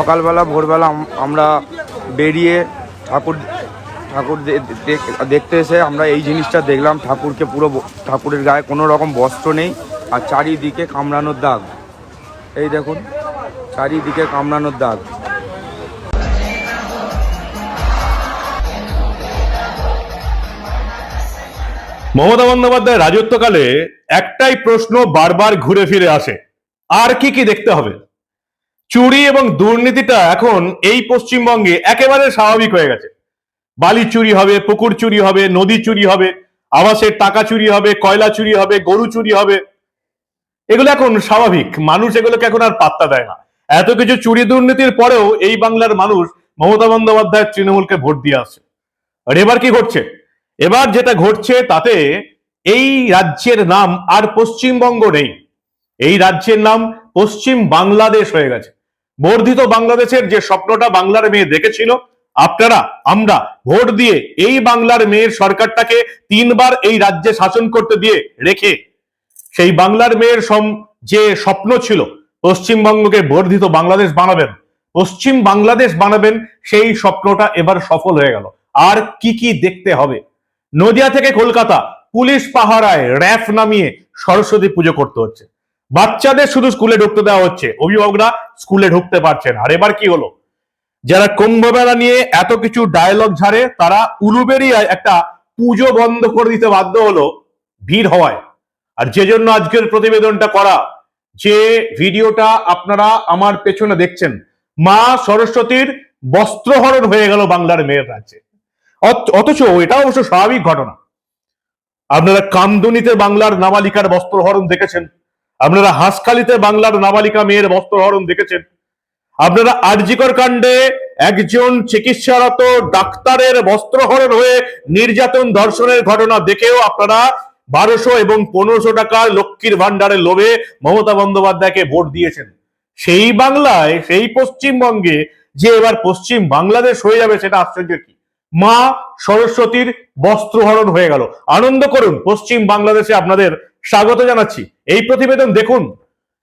সকালবেলা, ভোরবেলা আমরা বেরিয়ে ঠাকুর ঠাকুর দেখতে এসে আমরা এই জিনিসটা দেখলাম। ঠাকুরকে পুরো ঠাকুরের গায়ে কোনো রকম বস্ত্র নেই আর চারিদিকে কামড়ানোর দাগ। এই দেখুন, চারিদিকে কামড়ানোর দাগ। মমতা বন্দ্যোপাধ্যায় রাজত্বকালে একটাই প্রশ্ন বারবার ঘুরে ফিরে আসে, আর কি কি দেখতে হবে? চুরি এবং দুর্নীতিটা এখন এই পশ্চিমবঙ্গে একেবারে স্বাভাবিক হয়ে গেছে। বালি চুরি হবে, পুকুর চুরি হবে, নদী চুরি হবে, আবাসের টাকা চুরি হবে, কয়লা চুরি হবে, গরু চুরি হবে। এগুলো এখন স্বাভাবিক। মানুষ এগুলোকে এখন আর পাত্তা দেয় না। এত কিছু চুরি দুর্নীতির পরেও এই বাংলার মানুষ মমতা বন্দ্যোপাধ্যায় তৃণমূলকে ভোট দিয়ে আসছে। আর এবার কি ঘটছে? এবার যেটা ঘটছে তাতে এই রাজ্যের নাম আর পশ্চিমবঙ্গ নেই। এই রাজ্যের নাম পশ্চিম বাংলাদেশ হয়ে গেছে। বর্ধিত বাংলাদেশের যে স্বপ্নটা বাংলার মেয়ে দেখেছিল, আপনারা, আমরা ভোট দিয়ে এই বাংলার মেয়ের সরকারটাকে তিনবার এই রাজ্যে শাসন করতে দিয়ে রেখে সেই বাংলার মেয়ের যে স্বপ্ন ছিল, পশ্চিমবঙ্গকে বর্ধিত বাংলাদেশ বানাবেন, পশ্চিম বাংলাদেশ বানাবেন, সেই স্বপ্নটা এবার সফল হয়ে গেল। আর কি কি দেখতে হবে? নদিয়া থেকে কলকাতা, পুলিশ পাহারায় র্যাফ নামিয়ে সরস্বতী পুজো করতে হচ্ছে। বাচ্চাদের শুধু স্কুলে ঢুকতে দেওয়া হচ্ছে। অভিভাবকরা স্কুলে ঢুকতে পারছেন আর এবার কি হলো? যারা কুম্ভ মেলা নিয়ে এত কিছু ডায়লগ ঝাড়ে, তারা উলুবেরিয়ায় একটা পুজো বন্ধ করে দিতে বাধ্য হলো ভিড় হওয়ায়। আর যে জন্য আজকের প্রতিবেদনটা করা, যে ভিডিওটা আপনারা আমার পেছনে দেখছেন, মা সরস্বতীর বস্ত্রহরণ হয়ে গেল বাংলার মেয়ের রাজ্যে। অথ- অথচ এটা অবশ্য স্বাভাবিক ঘটনা। আপনারা কামদুনিতে বাংলার নাবালিকার বস্ত্রহরণ দেখেছেন। আপনারা হাঁসখালিতে বাংলার নাবালিকা মেয়ের বস্ত্রহরণ দেখেছেন। আপনারা আরজিকর কাণ্ডে একজন চিকিৎসারত ডাক্তারের বস্ত্রহরণ হয়ে নির্যাতন ধর্ষণের ঘটনা দেখেও আপনারা বারোশো এবং পনেরোশো টাকার লক্ষ্মীর ভান্ডারের লোভে মমতা বন্দ্যোপাধ্যায়কে ভোট দিয়েছেন। সেই বাংলায়, সেই পশ্চিমবঙ্গে যে এবার পশ্চিম বাংলাদেশ হয়ে যাবে সেটা আশ্চর্য কি? মা সরস্বতীর বস্ত্রহরণ হয়ে গেল। আনন্দ করুন, পশ্চিম বাংলাদেশে আপনাদের স্বাগত জানাচ্ছি। এই প্রতিবেদন দেখুন।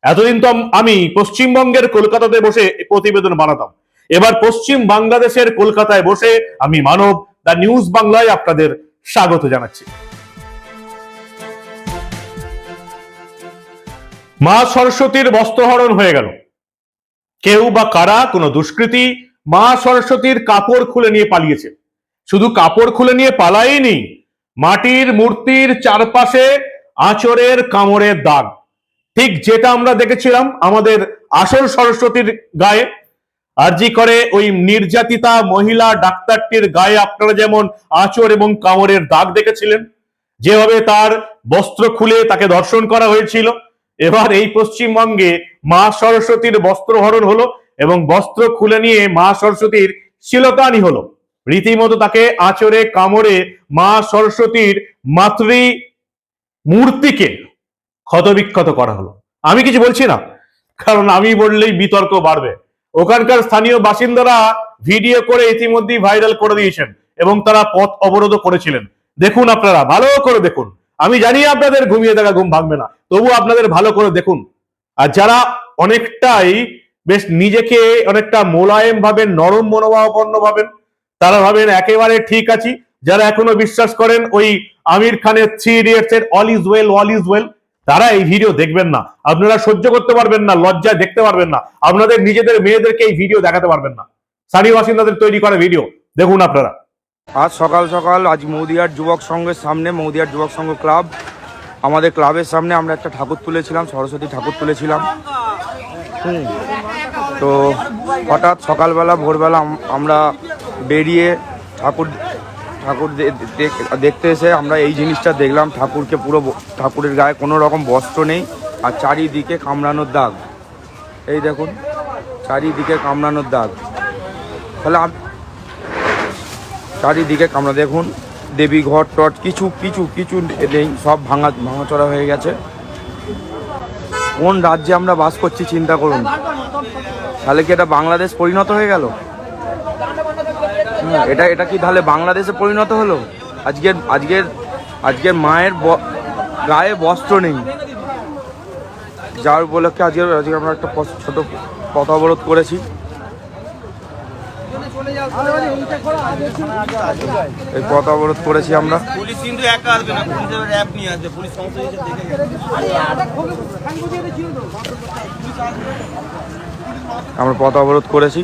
এতদিন তো আমি পশ্চিমবঙ্গের কলকাতাতে বসে প্রতিবেদন বানাতাম। এবার পশ্চিম বাংলাদেশের কলকাতায় বসে আমি মানব দা নিউজ বাংলায় আপনাদের স্বাগত জানাচ্ছি। মা সরস্বতীর বস্ত্রহরণ হয়ে গেল। কেউ বা কারা কোনো দুষ্কৃতী মা সরস্বতীর কাপড় খুলে নিয়ে পালিয়েছে। শুধু কাপড় খুলে নিয়ে পালাইনি মাটির, মূর্তির চারপাশে আঁচড়ের কামড়ের দাগ। ঠিক যেটা আমরা দেখেছিলাম আমাদের আসল সরস্বতীর গায়ে, আরজি করে ওই নির্যাতিতা মহিলা ডাক্তারটির গায়ে আপনারা যেমন আঁচড় এবং কামড়ের দাগ দেখেছিলেন, যেভাবে তার বস্ত্র খুলে তাকে দর্শন করা হয়েছিল, এবার এই পশ্চিমবঙ্গে মা সরস্বতীর বস্ত্রহরণ হলো এবং বস্ত্র খুলে নিয়ে মা সরস্বতীর শিলতানি হলো। রীতিমতো তাকে আঁচড়ে কামড়ে মা সরস্বতীর মাতৃ মূর্তিকে ক্ষতবিক্ষত করা হলো। আমি কিছু বলছি না, কারণ আমি বললেই বিতর্ক বাড়বে। ওখানকার স্থানীয় বাসিন্দারা ভিডিও করে ইতিমধ্যেই ভাইরাল করে দিয়েছেন এবং তারা পথ অবরোধ করেছিলেন। দেখুন আপনারা, ভালো করে দেখুন। আমি জানি আপনাদের ঘুমিয়ে থাকা ঘুম ভাঙবে না তবু আপনাদের ভালো করে দেখুন। আর যারা অনেকটাই বেশ নিজেকে অনেকটা মোলায়েম ভাবেন, নরম মনোভাবাপন্ন ভাবেন, তারা ভাবেন একেবারে ঠিক আছি। যারা এখনও বিশ্বাস করেন, ওই আমির খানের থ্রি ইডিয়টস এর all is well all is well তারা এই ভিডিও দেখবেন না। আপনারা সহ্য করতে পারবেন না, লজ্জায় দেখতে পারবেন না। আপনাদের নিজেদের মেয়েদেরকে এই ভিডিও দেখাতে পারবেন না। স্থানীয় বাসিন্দাদের তৈরি করা ভিডিও দেখুন আপনারা। আজ সকাল সকাল, আজ মৌদিয়ার যুবক সংঘের সামনে, মৌদিয়ার যুবক সংঘ ক্লাব। আমাদের ক্লাবের সামনে আমরা একটা ঠাকুর তুলেছিলাম, সরস্বতী ঠাকুর তুলেছিলাম। হুম। তো হঠাৎ সকালবেলা, ভোরবেলা আমরা বেরিয়ে ঠাকুর ঠাকুর দেখতে এসে আমরা এই জিনিসটা দেখলাম। ঠাকুরকে পুরো ঠাকুরের গায়ে কোনো রকম বস্ত্র নেই আর চারিদিকে কামড়ানোর দাগ। এই দেখুন, চারিদিকে কামড়ানোর দাগ। তাহলে চারিদিকে কামড়া দেখুন, দেবী ঘর টট, কিছু কিছু কিছু নেই, সব ভাঙা ভাঙাচড়া হয়ে গেছে। কোন রাজ্যে আমরা বাস করছি, চিন্তা করুন। তাহলে কি এটা বাংলাদেশ পরিণত হয়ে গেল? এটা এটা কি তাহলে বাংলাদেশে পরিণত হলো? আজকের আজকের আজকের মায়ের ব- গায়ে বস্ত্র নেই। যার উপলক্ষে আজকে আজকে আমরা একটা ছোট পথ অবরোধ করেছি। এই পথ অবরোধ করেছি আমরা। পুলিশ কিন্তু একা আসবে না পুলিশের র্যাব নিয়ে আসবে পুলিশ সমস্ত দেখে গেছে। আমরা পথ অবরোধ করেছি।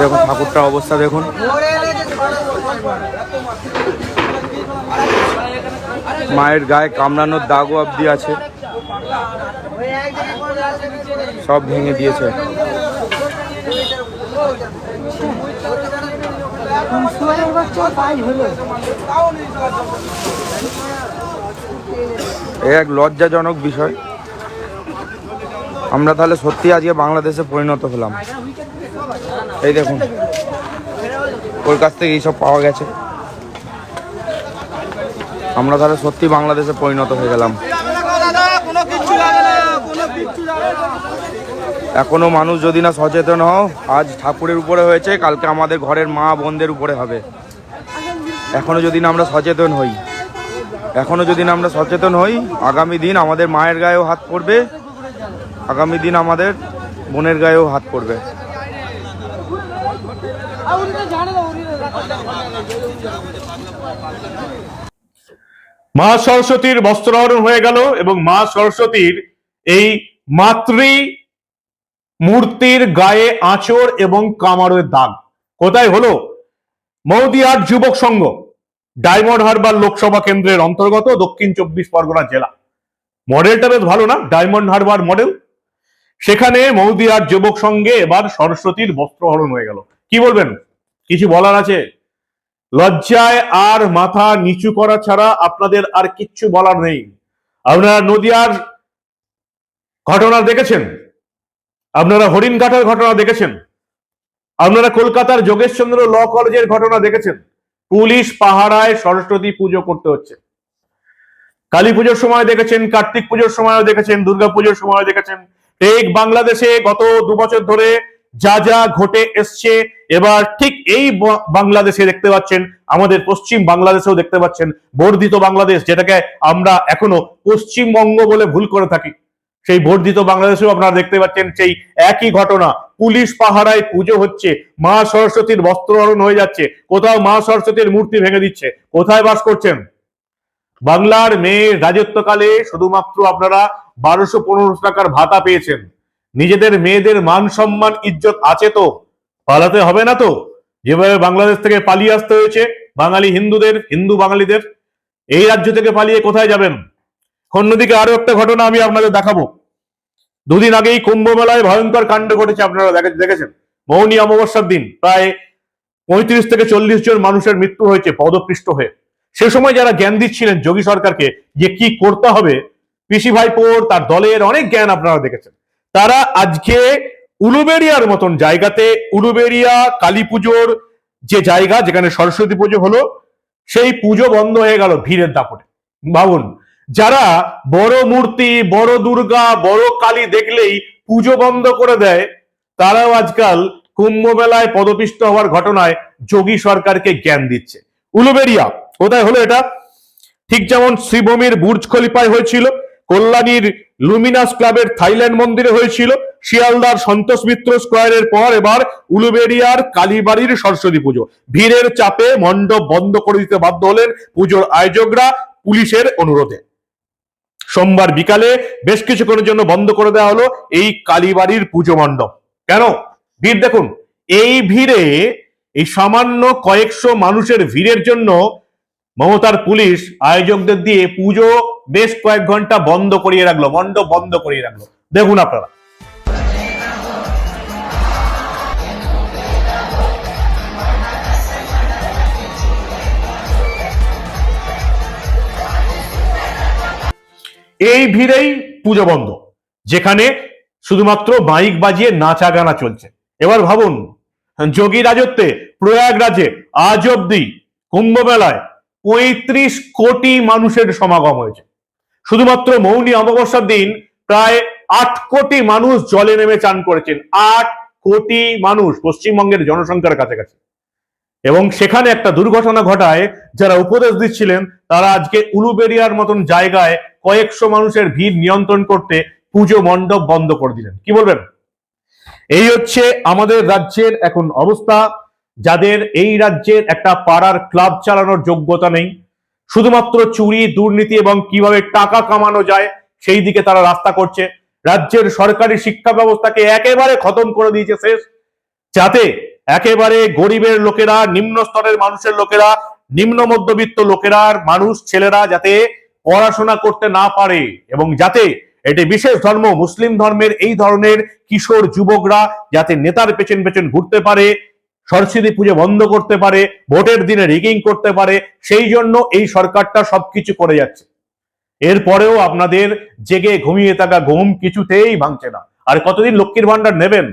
দেখুন ঠাকুরটার অবস্থা দেখুন। মায়ের গায়ে কামড়ানোর দাগও অব্দি আছে। সব ভেঙে দিয়েছে। এক লজ্জাজনক বিষয়। আমরা তাহলে সত্যি আজকে বাংলাদেশে পরিণত হলাম। এই দেখুন ওর কাছ থেকে এইসব পাওয়া গেছে। আমরা তাহলে সত্যি বাংলাদেশে পরিণত হয়ে গেলাম কোনো কিচ্ছু যাবে না কোনো কিচ্ছু যাবে না এখনও মানুষ যদি না সচেতন হও, আজ ঠাকুরের উপরে হয়েছে, কালকে আমাদের ঘরের মা বোনদের উপরে হবে। এখনও যদি না আমরা সচেতন হই, এখনও যদি না আমরা সচেতন হই, আগামী দিন আমাদের মায়ের গায়েও হাত পড়বে, আগামী দিন আমাদের বোনের গায়েও হাত পড়বে। মা সরস্বতীর বস্ত্রহরণ হয়ে গেল এবং মা সরস্বতীর এই মাতৃ মূর্তির গায়ে আঁচড় এবং কামারের দাগ। কোথায় হলো? মৌদিয়ার যুবক সংঘ, ডায়মন্ড হারবার লোকসভা কেন্দ্রের অন্তর্গত দক্ষিণ চব্বিশ পরগনা জেলা। মডেলটা বেশ ভালো না? Diamond Harbour model. সেখানে মৌদিয়ার যুবক সংঘে এবার সরস্বতীর বস্ত্রহরণ হয়ে গেল। কি বলবেন? কিছু বলার আছে? লজ্জায় আর মাথা নিচু করা ছাড়া আপনাদের আর কিচ্ছু বলার নেই। আপনারা নদিয়ার ঘটনা দেখেছেন? আপনারা হরিণঘাটার ঘটনা দেখেছেন? আপনারা কলকাতার যোগেশচন্দ্র ল কলেজের ঘটনা দেখেছেন? পুলিশ পাহারায় সরস্বতী পুজো করতে হচ্ছে। কালী পুজোর সময় দেখেছেন, কার্তিক পুজোর সময়ও দেখেছেন, দুর্গা পুজোর সময় দেখেছেন। ঠিক বাংলাদেশে গত দু বছর ধরে যা যা ঘটে এসছে, এবার ঠিক এই বাংলাদেশে দেখতে পাচ্ছেন, আমাদের পশ্চিম বাংলাদেশেও দেখতে পাচ্ছেন, বর্ধিত বাংলাদেশ, যেটাকে আমরা এখনও পশ্চিমবঙ্গ বলে ভুল করে থাকি। সেই বর্ধিত বাংলাদেশেও আপনারা দেখতে পাচ্ছেন সেই একই ঘটনা। পুলিশ পাহারায় পুজো হচ্ছে, মা সরস্বতীর বস্ত্রহরণ হয়ে যাচ্ছে, কোথাও মা সরস্বতীর মূর্তি ভেঙে দিচ্ছে। কোথায় বাস করছেন? বাংলার মেয়ে রাজত্বকালে শুধুমাত্র আপনারা বারোশো পনেরোশো টাকার ভাতা পেয়েছেন। নিজেদের মেয়েদের মান সম্মান, ইজ্জত আছে তো? পালাতে হবে না তো? যেভাবে বাংলাদেশ থেকে পালিয়ে আসতে হয়েছে, বাঙালি হিন্দুদের, হিন্দু বাঙালিদের, এই রাজ্য থেকে পালিয়ে কোথায় যাবেন? অন্যদিকে আরও একটা ঘটনা আমি আপনাদের দেখাবো। দুদিন আগেই কুম্ভ মেলায় ভয়ঙ্কর কাণ্ড ঘটেছে, আপনারা দেখেছেন। মৌনী অমাবস্যার দিন, প্রায় পঁয়ত্রিশ থেকে চল্লিশ জন মানুষের মৃত্যু হয়েছে পদপৃষ্ট হয়ে। সে সময় যারা জ্ঞান দিচ্ছিলেন যোগী সরকারকে যে কি করতে হবে, পিসি ভাইপোর, তার দলের অনেক জ্ঞান আপনারা দেখেছেন। তারা আজকে উলুবেরিয়ার মতন জায়গাতে উলুবেরিয়া কালী পুজোর যে জায়গা, যেখানে সরস্বতী পুজো হলো, সেই পুজো বন্ধ হয়ে গেল ভিড়ের দাপটে। ভাবুন যারা বড় মূর্তি, বড় দুর্গা, বড় কালী দেখলেই পুজো বন্ধ করে দেয়, তারাও আজকাল কুম্ভ মেলায় পদপিষ্ট হওয়ার ঘটনায় যোগী সরকারকে জ্ঞান দিচ্ছে। উলুবেরিয়া কোথায় হলো এটা? ঠিক যেমন শ্রীভূমির বুর্জ খলিফায় হয়েছিল, কল্যাণীর লুমিনাস ক্লাবের থাইল্যান্ড মন্দিরে হয়েছিল, শিয়ালদার সন্তোষ মিত্র স্কোয়ারের পর এবার উলুবেরিয়ার কালীবাড়ির সরস্বতী পুজো। ভিড়ের চাপে মণ্ডপ বন্ধ করে দিতে বাধ্য হলেন পুজোর আয়োজকরা পুলিশের অনুরোধে। সোমবার বিকালে বেশ কিছুক্ষণের জন্য বন্ধ করে দেওয়া হলো এই কালীবাড়ির পুজো মণ্ডপ। কেন? ভিড় দেখুন, এই ভিড়ে এই সামান্য কয়েকশো মানুষের ভিড়ের জন্য মমতার পুলিশ আয়োজকদের দিয়ে পুজো বেশ কয়েক ঘণ্টা বন্ধ করিয়ে রাখল, মণ্ডপ বন্ধ করিয়ে রাখল। দেখুন আপনারা। এই ভিড়েই পুজো বন্ধ, যেখানে শুধুমাত্র মাইক বাজিয়ে নাচা গানা চলছে। এবার ভাবুন, যোগী রাজত্বে প্রয়াগরাজে আজ অব্দি কুম্ভ মেলায় পঁয়ত্রিশ কোটি মানুষের সমাগম হয়েছে। শুধুমাত্র মৌনী অমাবস্যার দিন প্রায় আট কোটি মানুষ জলে নেমে চান করেছেন। আট কোটি মানুষ পশ্চিমবঙ্গের জনসংখ্যার কাছাকাছি। এবং সেখানে একটা দুর্ঘটনা ঘটায় যারা উপদেশ দিচ্ছিলেন, তারা আজকে উলুবেরিয়ার মতন জায়গায় কয়েকশো মানুষের ভিড় নিয়ন্ত্রণ করতে পুজো মণ্ডপ বন্ধ করে দিলেন। কি বলবেন? এই হচ্ছে আমাদের রাজ্যের এখন অবস্থা। যাদের এই রাজ্যের একটা পাড়ার ক্লাব চালানোর যোগ্যতা নেই, শুধুমাত্র চুরি, দুর্নীতি এবং কীভাবে টাকা কামানো যায়, সেই দিকে তারা রাস্তা করছে। রাজ্যের সরকারি শিক্ষা ব্যবস্থাকে একেবারে খতম করে দিয়েছে শেষ। যাতে একেবারে গরিবের লোকেরা, নিম্ন স্তরের মানুষের লোকেরা, নিম্ন মধ্যবিত্ত লোকেরা, মানুষ, ছেলেরা যাতে পড়াশোনা করতে না পারে এবং যাতে এটি বিশেষ ধর্ম মুসলিম ধর্মের এই ধরনের কিশোর যুবকরা যাতে নেতার পেছন পেছন ঘুরতে পারে, সরস্বতী পুজো বন্ধ করতে পারে, ভোটের দিনে রিগিং করতে পারে, সেই জন্য এই সরকারটা সবকিছু করে যাচ্ছে। এরপরেও আপনাদের জেগে ঘুমিয়ে থাকা ঘুম কিছুতেই ভাঙছে না। আর কতদিন লক্ষ্মীর ভান্ডার নেবেন?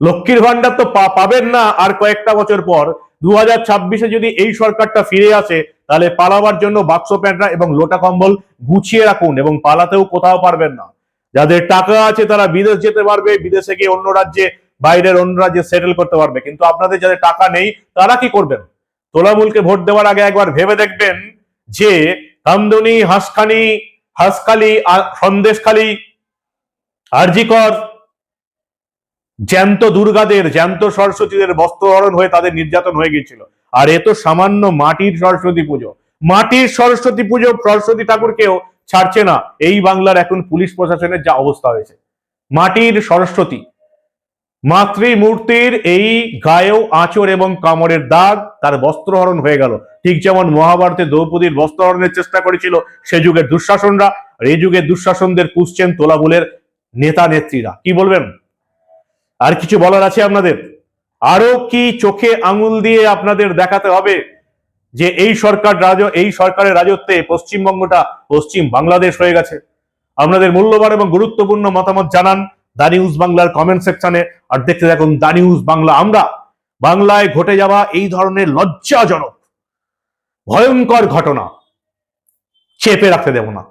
লক্ষ্মীর ভান্ডার তো পাবেন না আর কয়েকটা বছর পর। দু হাজার ছাব্বিশে যদি এই সরকারটা ফিরে আসে, তাহলে পালাবার জন্য বাক্স প্যান্টরা এবং লোটা কম্বল গুছিয়ে রাখুন এবং পালাতেও কোথাও পারবেন না। যাদের টাকা আছে, তারা বিদেশ যেতে পারবে, বিদেশে গিয়ে অন্য রাজ্যে, বাইরের অন্য রাজ্যে সেটেল করতে পারবে। কিন্তু আপনাদের যাদের টাকা নেই, তারা কি করবেন? তোলামূলকে ভোট দেওয়ার আগে একবার ভেবে দেখবেন যে, কামদুনি, হাসখানি, হাসখালি সন্দেশখালি, আরজিকর জ্যান্ত দুর্গাদের, জ্যান্ত সরস্বতীদের বস্ত্রহরণ হয়ে তাদের নির্যাতন হয়ে গিয়েছিল। আর এ তো সামান্য মাটির সরস্বতী পুজো। মাটির সরস্বতী পুজো সরস্বতী ঠাকুরকেও ছাড়ছে না। এই বাংলার এখন পুলিশ প্রশাসনের যা অবস্থা হয়েছে। মাটির সরস্বতী। মাতৃমূর্তির এই গায়েও আঁচড় এবং কামড়ের দাগ তার বস্ত্রহরণ হয়ে গেল। ঠিক যেমন মহাভারতে দ্রৌপদীর বস্ত্রহরণের চেষ্টা করেছিল, সে যুগের দুঃশাসনরা। এই যুগের দুঃশাসনদের পুষছেন তোলাবুলের নেতা নেত্রীরা কি বলবেন? আর কিছু বলার আছে আপনাদের? আরও কি চোখে আঙুল দিয়ে আপনাদের দেখাতে হবে যে এই সরকার রাজ, এই সরকারের রাজত্বে পশ্চিমবঙ্গটা পশ্চিম বাংলাদেশ হয়ে গেছে? আপনাদের মূল্যবান এবং গুরুত্বপূর্ণ মতামত জানান দা নিউজ বাংলার কমেন্ট সেকশনে আর দেখতে থাকুন দা নিউজ বাংলা। আমরা বাংলায় ঘটে যাওয়া এই ধরনের লজ্জাজনক, ভয়ঙ্কর ঘটনা চেপে রাখতে দেব না।